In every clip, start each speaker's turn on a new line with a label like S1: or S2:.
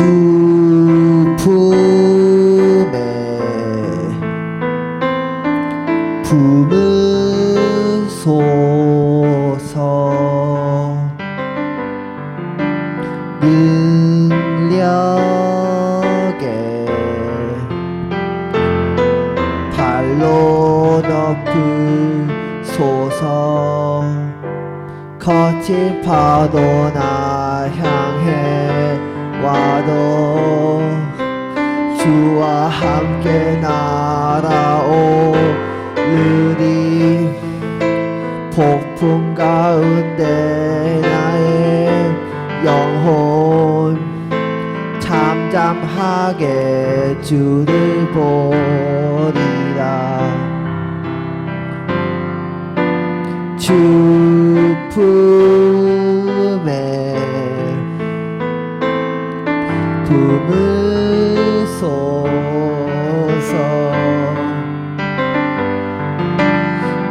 S1: 주 품에 품으소서 능력에 발로 높으소서 거친 파도 나 향해 가운데 나의 영혼 잠잠하게 주를 보리라. 주 품에 품으소서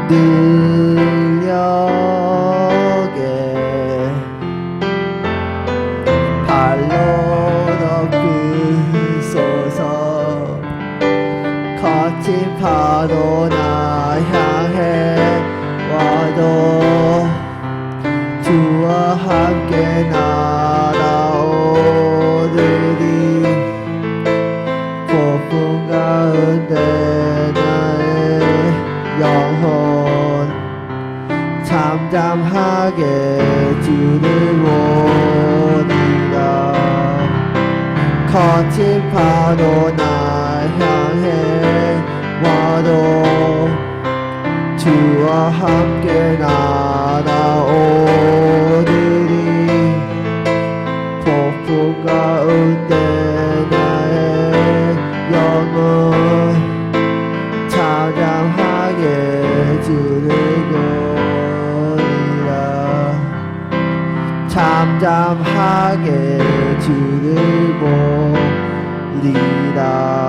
S1: 능 거친 파도 나 향해 와도 주와 함께 날아오르리. 폭풍 가운데 나의 영혼 잠잠하게 주를 보리라 거친 파도 나 와도 주와 함께 날아오르리. 폭풍 가운데 나의 영혼 찬양하게 보리라. 잠잠하게 주를 보리라